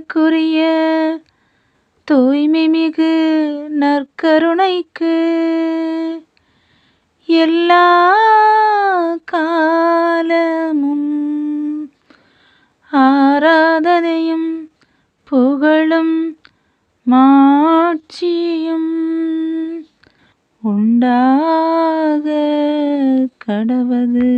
புகழுக்குரிய தூய்மை மிகு நற்கருணைக்கு எல்லா காலமும் ஆராதனையும் புகழும் மாட்சியும் உண்டாக கடவது